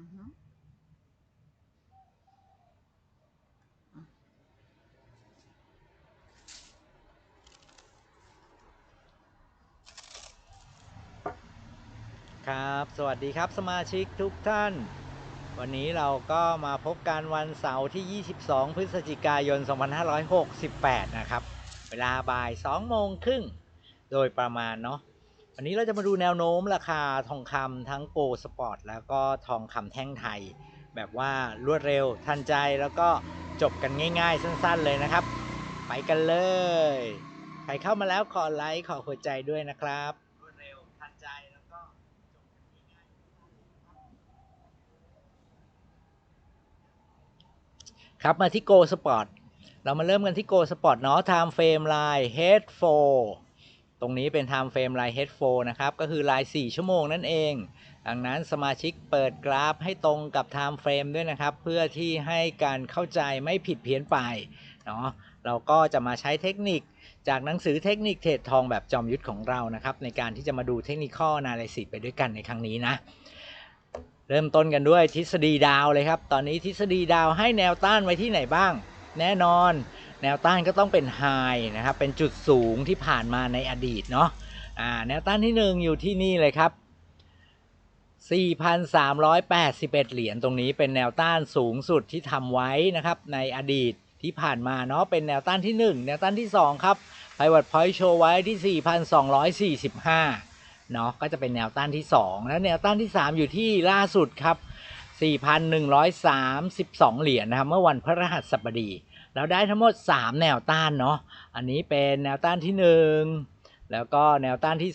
ครับ สวัสดีครับสมาชิกทุกท่าน วันนี้เราก็มาพบกันวันเสาร์ที่ 22 พฤศจิกายน 2568 นะครับ เวลาบ่าย 2 โมงครึ่ง โดยประมาณเนาะ วันนี้เราจะมาดูแนวโน้มราคาทองคำทั้งโกลสปอร์ตแล้วก็ทองคำแท่งไทย แบบว่ารวดเร็วทันใจแล้วก็จบกันง่าย ๆ สั้น ๆ เลยนะครับ ไปกันเลย ใครเข้ามาแล้วขอไลค์ขอหัวใจด้วยนะครับรวดเร็วทันใจแล้วก็จบง่ายๆครับมาที่ Go Sport เรามาเริ่มกันที่ Go Sport เนาะ Time Frame Line Head 4 ตรงนี้เป็น Time Frame Line Head 4นะครับ ก็คือลาย 4 ชั่วโมงนั่นเอง ดังนั้นสมาชิกเปิดกราฟให้ตรงกับ Time Frame ด้วยนะครับ เพื่อที่ให้การเข้าใจไม่ผิดเพี้ยนไปเนาะเราก็จะมาใช้เทคนิคจากหนังสือเทคนิคเทรดทองแบบจอมยุทธของเรานะครับ ในการที่จะมาดูเทคนิคข้อนาลิซิสไปด้วยกันในครั้งนี้นะ เริ่มต้นกันด้วยทฤษฎีดาวเลยครับ ตอนนี้ทฤษฎีดาวให้แนวต้านไว้ที่ไหนบ้าง แน่นอน แนวต้านก็ต้องเป็นไฮนะครับ เป็นจุดสูงที่ผ่านมาในอดีตเนาะอ่าแนวต้านที่หนึ่งอยู่ที่นี่เลยครับ 4,381 เหรียญตรงนี้เป็นแนวต้านสูงสุดที่ทำไว้นะครับ ในอดีตที่ผ่านมาเนาะเป็นแนวต้านที่ 1 แนวต้านที่ 2 ครับ Pivot Point โชว์ไว้ที่ 4,245 เนาะก็จะเป็นแนวต้านที่ 2 และแนวต้านที่ 3 อยู่ที่ล่าสุดครับ 4,132 เหรียญนะครับเมื่อวันพฤหัสบดี เราได้ทั้งหมด 3 แนวต้านเนาะอันนี้เป็นแนวต้านที่ 1 แล้วก็แนวต้านที่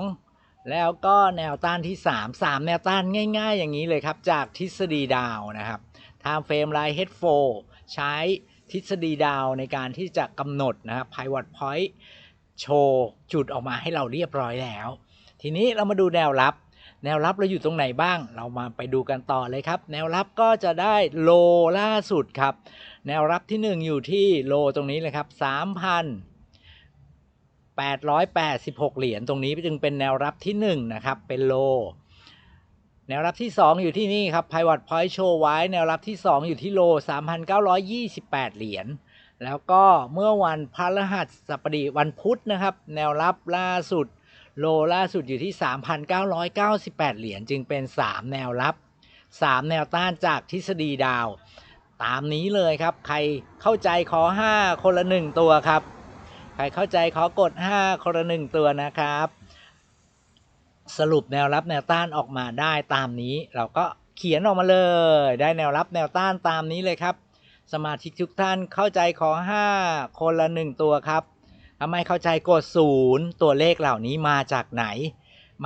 2 แล้วก็แนวต้านที่ 3 3 แนวต้านง่าย ๆ อย่างนี้เลยครับ จากทฤษฎีดาวนะครับ Time Frame Line Head 4ใช้ทฤษฎีดาวในการที่จะกำหนดนะครับ Pivot Point โชว์จุดออกมาให้เราเรียบร้อยแล้ว ทีนี้เรามาดูแนวรับ แนวรับเราอยู่ตรงไหนบ้าง เรามาไปดูกันต่อเลยครับ แนวรับก็จะได้โลล่าสุดครับ แนวรับที่ 1 อยู่ที่โลตรงนี้เลยครับ3,886 เหรียญตรงนี้จึงเป็นแนวรับที่ 1 นะครับ เป็นโล แนวรับที่ 2 อยู่ที่นี่ครับ Pivot Point โชว์ไว้แนวรับที่ 2 อยู่ที่โล 3,928 เหรียญแล้วก็เมื่อวันพฤหัสบดีวันพุธนะครับ แนวรับล่าสุด โลล่าสุดอยู่ที่ 3,998 เหรียญจึงเป็น 3 แนวรับ 3 แนวต้านจากทฤษฎีดาว ตามนี้เลยครับ ใครเข้าใจขอ 5 คนละ 1 ตัวครับ ใครเข้าใจขอกด 5 คนละ 1 ตัวนะครับ สรุปแนวรับแนวต้านออกมาได้ตามนี้เราก็เขียนออกมาเลย ได้แนวรับแนวต้านตามนี้เลยครับ สมาชิกทุกท่านเข้าใจขอ 5 คนละ 1 ตัวครับ ถ้าไม่เข้าใจกดศูนย์ตัวเลขเหล่านี้มาจากไหน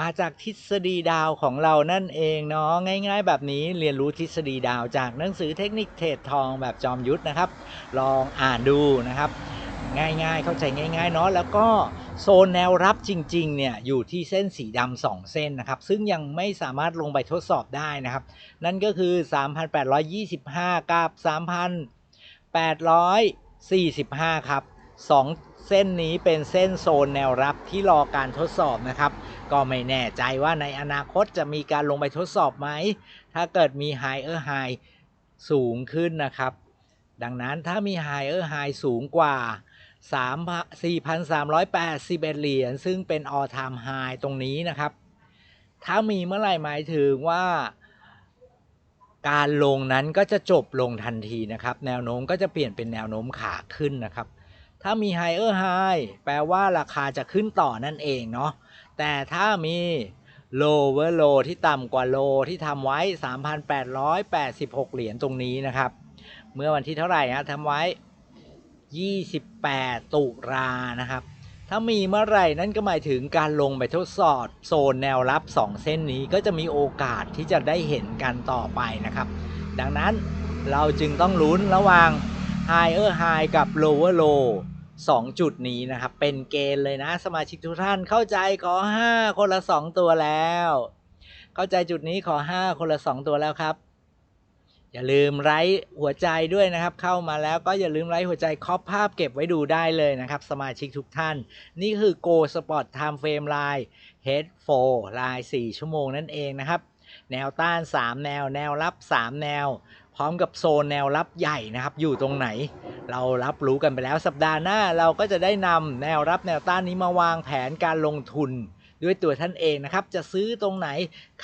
มาจากทฤษฎีดาวของเรานั่นเองเนาะง่าย ๆ แบบนี้เรียนรู้ทฤษฎีดาวจากหนังสือเทคนิคเทรดทองแบบจอมยุทธนะครับ ลองอ่านดูนะครับ ง่ายๆ เข้าใจง่ายๆเนาะแล้วก็โซนแนวรับจริงๆเนี่ยอยู่ที่เส้นสีดำสองเส้นนะครับ ซึ่งยังไม่สามารถลงไปทดสอบได้นะครับ นั่นก็คือ 3,825 กับ 3,845 ครับ2 เส้นนี้เป็นเส้นโซนแนวรับที่รอการทดสอบนะครับ ก็ไม่แน่ใจว่าในอนาคตจะมีการลงไปทดสอบไหม ถ้าเกิดมี Higher High สูงขึ้นนะครับ ดังนั้นถ้ามี Higher High สูงกว่า 4,381 เหรียญ ซึ่งเป็น all time high ตรงนี้นะครับ ถ้ามีเมื่อไหร่หมายถึงว่าการลงนั้นก็จะจบลงทันทีนะครับ แนวโน้มก็จะเปลี่ยนเป็นแนวโน้มขาขึ้นนะครับ ถ้ามี higher high แปลว่าราคาจะขึ้นต่อนั่นเองเนาะ แต่ถ้ามี lower low ที่ต่ำกว่า low ที่ทำไว้ 3,886 เหรียญตรงนี้นะครับ เมื่อวันที่เท่าไหร่ฮะทำไว้ 28 ตุลานะครับ ถ้ามีเมื่อไหร่นั่นก็หมายถึงการลงไปทดสอบโซนแนวรับ 2 เส้นนี้ก็จะมีโอกาสที่จะได้เห็นกันต่อไปนะครับ ดังนั้นเราจึงต้องลุ้นระหว่าง Higher High กับ Lower Low 2 จุดนี้นะครับ เป็นเกณฑ์เลยนะ สมาชิกทุกท่านเข้าใจขอ 5 คนละ 2 ตัวแล้ว เข้าใจจุดนี้ขอ 5 คนละ 2 ตัวแล้วครับ อย่าลืมไลค์หัวใจด้วยนะครับ เข้ามาแล้วก็อย่าลืมไลค์หัวใจครอบภาพเก็บไว้ดูได้เลยนะครับ สมาชิกทุกท่าน นี่คือ Go Spot Time Frame Line Head 4ลาย4ชั่วโมงนั่นเองนะครับ แนวต้าน 3 แนว แนวรับ 3 แนว พร้อมกับโซนแนวรับใหญ่นะครับ อยู่ตรงไหน เรารับรู้กันไปแล้วสัปดาห์หน้าเราก็จะได้นำแนวรับแนวต้านนี้มาวางแผนการลงทุน ด้วยตัวท่านเองนะครับ จะซื้อตรงไหน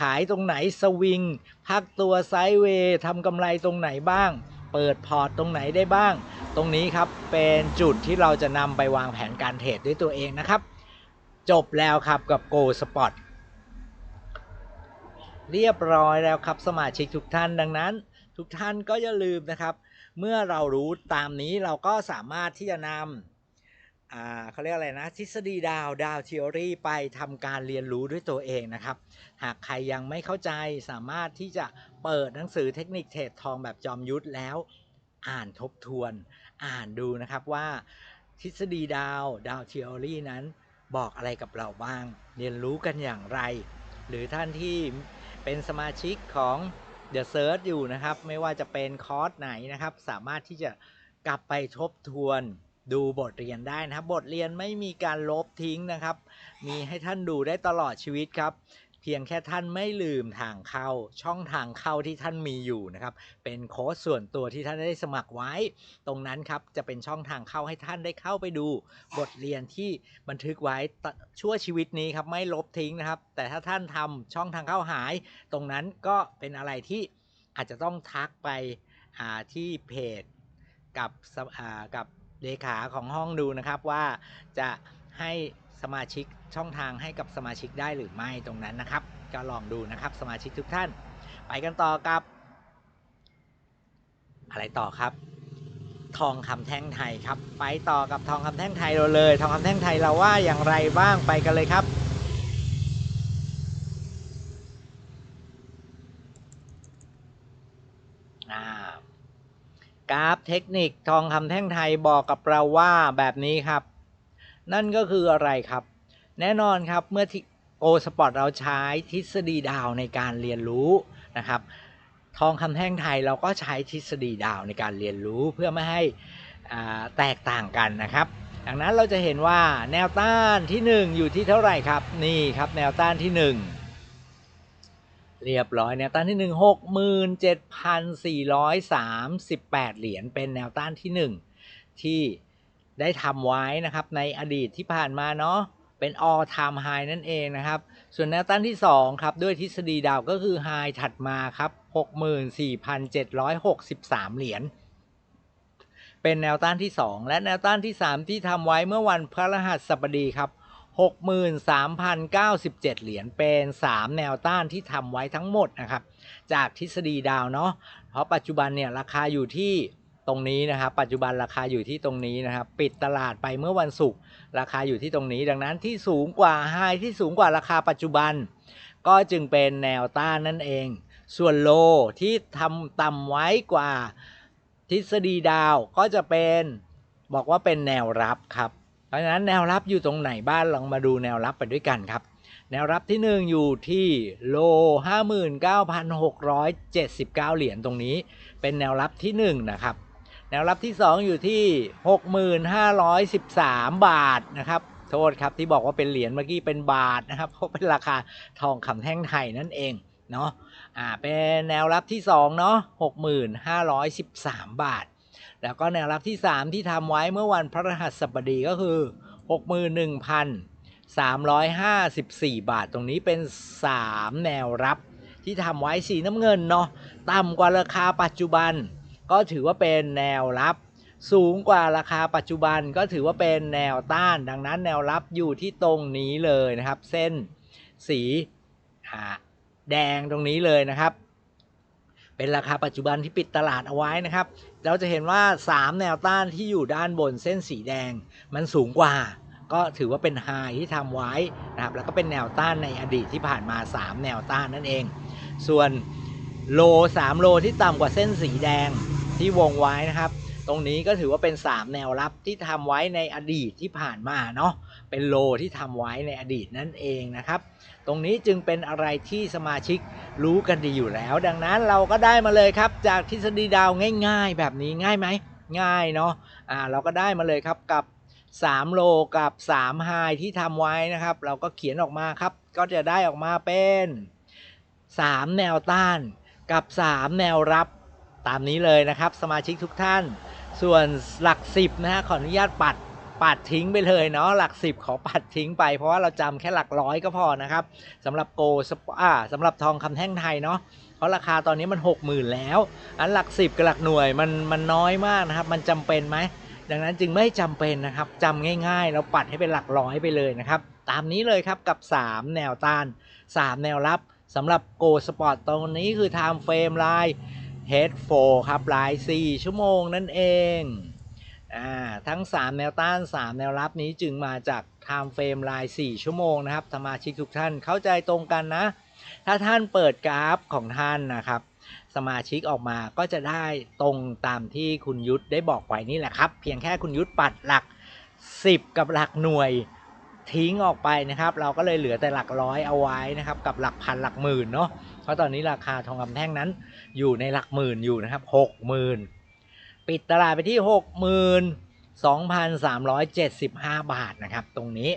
ขายตรงไหนสวิงพักตัวไซด์เวย์ทำกำไรตรงไหนบ้าง เปิดพอร์ตตรงไหนได้บ้าง ตรงนี้ครับเป็นจุดที่เราจะนำไปวางแผนการเทรดด้วยตัวเองนะครับ จบแล้วครับกับ Go Spot เรียบร้อยแล้วครับสมาชิกทุกท่านดังนั้น ทุกท่านก็อย่าลืมนะครับ เมื่อเรารู้ตามนี้เราก็สามารถที่จะนำอ่าเขาเรียกอะไรนะ ทฤษฎีดาวดาวทีโอรีไปทำการเรียนรู้ด้วยตัวเองนะครับ หากใครยังไม่เข้าใจสามารถที่จะเปิดหนังสือเทคนิคเทรดทองแบบจอมยุทธแล้วอ่านทบทวน อ่านดูนะครับว่าทฤษฎีดาวดาวทีโอรีนั้นบอกอะไรกับเราบ้าง เรียนรู้กันอย่างไร หรือท่านที่เป็นสมาชิกของ เดี๋ยวเซิร์ชอยู่นะครับ ไม่ว่าจะเป็นคอร์สไหนนะครับ สามารถที่จะกลับไปทบทวนดูบทเรียนได้นะครับ บทเรียนไม่มีการลบทิ้งนะครับ มีให้ท่านดูได้ตลอดชีวิตครับ เพียงแค่ท่านไม่ลืมทางเข้าช่องทางเข้าที่ท่านมีอยู่นะครับ เป็นโค้ดส่วนตัวที่ท่านได้สมัครไว้ ตรงนั้นครับจะเป็นช่องทางเข้าให้ท่านได้เข้าไปดู บทเรียนที่บันทึกไว้ชั่วชีวิตนี้ครับไม่ลบทิ้งนะครับ แต่ถ้าท่านทำช่องทางเข้าหาย ตรงนั้นก็เป็นอะไรที่อาจจะต้องทักไปหาที่เพจกับกับเลขาของห้องดูนะครับว่าจะให้สมาชิก ช่องทางให้กับสมาชิกได้หรือไม่ตรงนั้นนะครับ ก็ลองดูนะครับสมาชิกทุกท่าน ไปกันต่อกับ อะไรต่อครับทองคำแท่งไทยครับ ไปต่อกับทองคำแท่งไทยเราเลย ทองคำแท่งไทยเราว่าอย่างไรบ้างไปกันเลยครับ กราฟเทคนิคทองคำแท่งไทยบอกกับเราว่าแบบนี้ครับ นั่นก็คืออะไรครับ แน่นอนครับเมื่อที่โอสปอร์ตเราใช้ทฤษฎีดาวในการเรียนรู้นะครับทองคำแท่งไทยเราก็ใช้ทฤษฎีดาวในการเรียนรู้เพื่อไม่ให้แตกต่างกันนะครับ ดังนั้นเราจะเห็นว่าแนวต้านที่ 1 อยู่ที่เท่าไหร่ครับ นี่ครับแนวต้านที่ 1 เรียบร้อยแนวต้านที่ 1 67,438 เหรียญเป็นแนวต้านที่ 1 ที่ได้ทำไว้นะครับในอดีตที่ผ่านมาเนาะ เป็น all time high นั่นเองนะครับ ส่วนแนวต้านที่ 2 ครับ ด้วยทฤษฎีดาวก็คือ high ถัดมาครับ 64,763 เหรียญ เป็นแนวต้านที่ 2 และแนวต้านที่ 3 ที่ทำไว้เมื่อวันพฤหัสบดีครับ63,097 เหรียญเป็น 3 แนวต้านที่ทำไว้ทั้งหมดนะครับ จากทฤษฎีดาวเนาะเพราะปัจจุบันเนี่ยราคาอยู่ที่ ตรงนี้นะครับ ปัจจุบันราคาอยู่ที่ตรงนี้นะครับ ปิดตลาดไปเมื่อวันศุกร์ราคาอยู่ที่ตรงนี้ ดังนั้นที่สูงกว่าไฮที่สูงกว่าราคาปัจจุบัน ก็จึงเป็นแนวต้านนั่นเอง ส่วนโลที่ทำต่ำไว้กว่าทฤษฎีดาวก็จะเป็นบอกว่าเป็นแนวรับครับ เพราะฉะนั้นแนวรับอยู่ตรงไหนบ้านลองมาดูแนวรับไปด้วยกันครับ แนวรับที่ 1 อยู่ที่โล 59,679 เหรียญตรงนี้ เป็นแนวรับที่ 1 นะครับ แนวรับที่ 2 อยู่ที่ 6,513 บาทนะครับ โทษครับที่บอกว่าเป็นเหรียญเมื่อกี้เป็นบาทนะครับ เพราะเป็นราคาทองคำแท่งไทยนั่นเองเนาะอ่าเป็นแนวรับที่2เนาะ6,513 บาท แล้วก็แนวรับที่ 3 ที่ทำไว้เมื่อวันพฤหัสบดีก็คือ 61,354 บาท ตรงนี้เป็น 3 แนวรับที่ทำไว้สีน้ำเงินเนาะต่ำกว่าราคาปัจจุบัน ก็ถือว่าเป็นแนวรับ สูงกว่าราคาปัจจุบันก็ถือว่าเป็นแนวต้าน ดังนั้นแนวรับอยู่ที่ตรงนี้เลยนะครับ เส้นสีอ่าแดงตรงนี้เลยนะครับ เป็นราคาปัจจุบันที่ปิดตลาดเอาไว้นะครับ เราจะเห็นว่า 3 แนวต้านที่อยู่ด้านบนเส้นสีแดงมันสูงกว่าก็ถือว่าเป็นไฮที่ทำไว้นะครับ แล้วก็เป็นแนวต้านในอดีตที่ผ่านมา 3 แนวต้านนั่นเอง ส่วนโล3โลที่ต่ำกว่าเส้นสีแดง ที่วงไว้นะครับ ตรงนี้ก็ถือว่าเป็น 3 แนวรับที่ทำไว้ในอดีตที่ผ่านมาเนาะเป็นโลที่ทำไว้ในอดีตนั่นเองนะครับ ตรงนี้จึงเป็นอะไรที่สมาชิกรู้กันดีอยู่แล้ว ดังนั้นเราก็ได้มาเลยครับ จากทฤษฎีดาวง่าย ๆ แบบนี้ง่ายไหมง่ายเนาะอ่าเราก็ได้มาเลยครับกับ 3 โลกับ 3 ไฮที่ทำไว้นะครับ เราก็เขียนออกมาครับ ก็จะได้ออกมาเป็น 3 แนวต้านกับ 3 แนวรับ ตามนี้เลยนะครับ สมาชิกทุกท่าน ส่วนหลัก10นะฮะขออนุญาตปัดปัดทิ้งไปเลยเนาะหลัก10ขอปัดทิ้งไป เพราะว่าเราจำแค่หลักร้อยก็พอนะครับสำหรับโกสปอ่าสำหรับทองคำแท่งไทยเนาะเพราะราคาตอนนี้มัน 60,000 แล้ว อันหลัก10กับหลักหน่วยมันมันน้อยมากนะครับ มันจำเป็นไหมดังนั้นจึงไม่จำเป็นนะครับจำง่ายๆ เราปัดให้เป็นหลักร้อยไปเลยนะครับ ตามนี้เลยครับกับ 3 แนวต้าน 3 แนวรับสำหรับโกสปอร์ตตรงนี้คือ Time Frame ลาย Head 4 ครับลาย 4 ชั่วโมงนั่นเองอ่าทั้ง 3 แนวต้าน 3 แนวรับนี้จึงมาจาก Time Frame ลาย 4 ชั่วโมงนะครับสมาชิกทุกท่านเข้าใจตรงกันนะ ถ้าท่านเปิดกราฟของท่านนะครับ สมาชิกออกมาก็จะได้ตรงตามที่คุณยุทธได้บอกไว้นี่แหละครับ เพียงแค่คุณยุทธปัดหลัก 10 กับหลักหน่วยทิ้งออกไปนะครับ เราก็เลยเหลือแต่หลักร้อยเอาไว้นะครับ กับหลักพันหลักหมื่นเนาะ ราะตอนนี้ราคาทองคำแท่งนั้น อยู่ในหลักหมื่นอยู่นะครับหกหมื่นปิดตลาดไปที่หกหมื่นสองพันสามร้อยเจ็ดสิบห้าบาทนะครับ ตรงนี้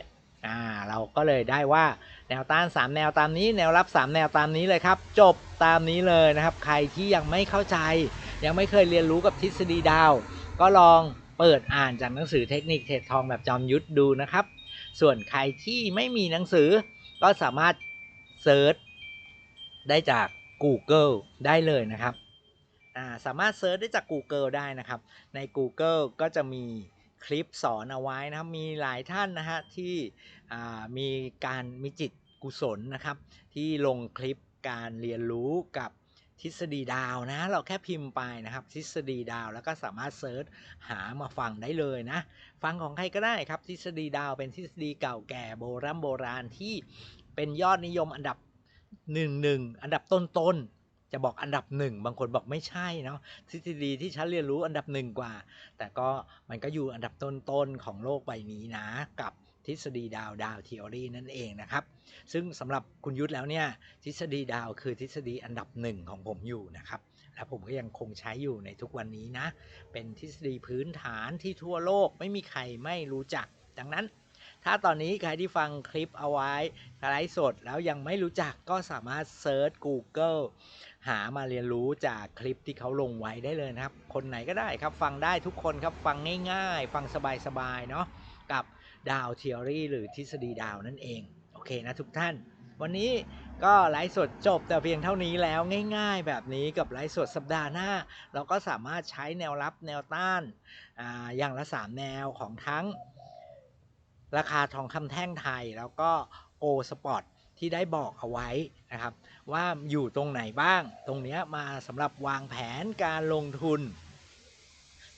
อ่าเราก็เลยได้ว่าแนวต้าน 3 แนวตามนี้ แนวรับ 3 แนวตามนี้เลยครับ จบตามนี้เลยนะครับ ใครที่ยังไม่เข้าใจ ยังไม่เคยเรียนรู้กับทฤษฎีดาว ก็ลองเปิดอ่านจากหนังสือเทคนิคเทรดทองแบบจอมยุทธดูนะครับ ส่วนใครที่ไม่มีหนังสือก็สามารถเซิร์ช ได้จาก Google ได้เลยนะครับสามารถเซิร์ชได้จาก Google ได้นะครับ ใน Google ก็จะมีคลิปสอนเอาไว้นะครับ มีหลายท่านนะฮะที่มีการมีจิตกุศลนะครับ ที่ลงคลิปการเรียนรู้กับทฤษฎีดาวนะ เราแค่พิมพ์ไปนะครับ ทฤษฎีดาวแล้วก็สามารถเซิร์ชหามาฟังได้เลยนะ ฟังของใครก็ได้ครับ ทฤษฎีดาวเป็นทฤษฎีเก่าแก่โบราณโบราณที่เป็นยอดนิยมอันดับ หนึ่งหนึ่งอันดับต้นๆจะบอกอันดับหนึ่งบางคนบอกไม่ใช่เนาะทฤษฎีที่ฉันเรียนรู้อันดับหนึ่งกว่า แต่ก็มันก็อยู่อันดับต้นๆของโลกใบนี้นะกับทฤษฎีดาวดาวทีออรีนั่นเองนะครับ ซึ่งสำหรับคุณยุทธแล้วเนี่ยทฤษฎีดาวคือทฤษฎีอันดับหนึ่งของผมอยู่นะครับ และผมก็ยังคงใช้อยู่ในทุกวันนี้นะ เป็นทฤษฎีพื้นฐานที่ทั่วโลกไม่มีใครไม่รู้จัก ดังนั้น ถ้าตอนนี้ใครที่ฟังคลิปเอาไว้ไลฟ์สดแล้วยังไม่รู้จักก็สามารถเซิร์ช Google หามาเรียนรู้จากคลิปที่เขาลงไว้ได้เลยนะครับ คนไหนก็ได้ครับฟังได้ทุกคนครับฟังง่ายๆ ฟังสบายๆเนาะกับดาวเทอรีหรือทฤษฎีดาวนั่นเอง โอเคนะทุกท่าน วันนี้ก็ไลฟ์สดจบแต่เพียงเท่านี้แล้วง่าย ๆ แบบนี้กับไลฟ์สดสัปดาห์หน้า เราก็สามารถใช้แนวรับแนวต้านอาอย่างละ 3 แนวของทั้ง ราคาทองคำแท่งไทยแล้วก็โอสปอร์ตที่ได้บอกเอาไว้นะครับ ว่าอยู่ตรงไหนบ้าง ตรงเนี้ยมาสำหรับวางแผนการลงทุน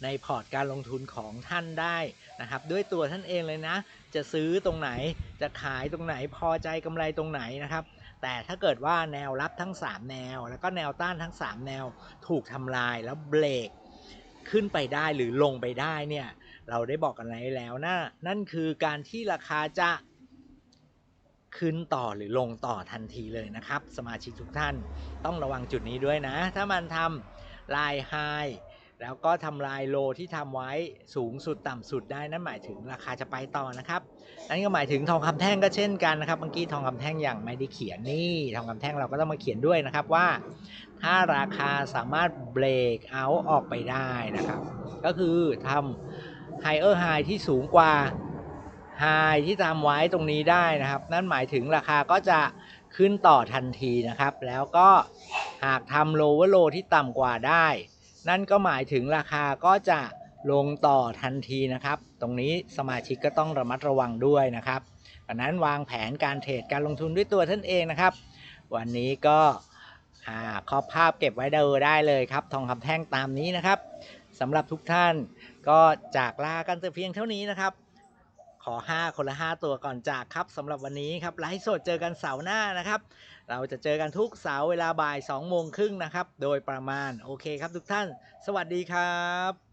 ในพอร์ตการลงทุนของท่านได้นะครับ ด้วยตัวท่านเองเลยนะ จะซื้อตรงไหนจะขายตรงไหนพอใจกำไรตรงไหนนะครับ แต่ถ้าเกิดว่าแนวรับทั้ง 3 แนว แล้วก็แนวต้านทั้ง 3 แนวถูกทำลายแล้วเบรกขึ้นไปได้หรือลงไปได้เนี่ย เราได้บอกกันไว้แล้วนะนั่นคือการที่ราคาจะขึ้นต่อหรือลงต่อทันทีเลยนะครับ สมาชิกทุกท่านต้องระวังจุดนี้ด้วยนะ ถ้ามันทำลายไฮแล้วก็ทำลายโลที่ทำไว้สูงสุดต่ำสุดได้นั่นหมายถึงราคาจะไปต่อนะครับนั่นก็หมายถึงทองคำแท่งก็เช่นกันนะครับเมื่อกี้ทองคำแท่งอย่างไม่ได้เขียนนี่ทองคำแท่งเราก็ต้องมาเขียนด้วยนะครับว่า ถ้าราคาสามารถเบรกเอาออกไปได้นะครับ ก็คือทำ ไฮเออร์ไฮที่สูงกว่าไฮที่ทำไว้ตรงนี้ได้นะครับ นั่นหมายถึงราคาก็จะขึ้นต่อทันทีนะครับ แล้วก็หากทำโลเวอร์โลที่ต่ำกว่าได้ นั่นก็หมายถึงราคาก็จะลงต่อทันทีนะครับ ตรงนี้สมาชิกก็ต้องระมัดระวังด้วยนะครับดังนั้นวางแผนการเทรดการลงทุนด้วยตัวท่านเองนะครับ วันนี้ก็อ่าข้อภาพเก็บไว้เดูได้เลยครับ ทองคำแท่งตามนี้นะครับสำหรับทุกท่าน ก็จากลากันแต่เพียงเท่านี้นะครับ ขอ 5 คนละ 5 ตัวก่อนจากครับสำหรับวันนี้ครับไลฟ์สดเจอกันเสาร์หน้านะครับ เราจะเจอกันทุกเสาร์เวลาบ่าย2โมงครึ่งนะครับ โดยประมาณโอเคครับทุกท่าน สวัสดีครับ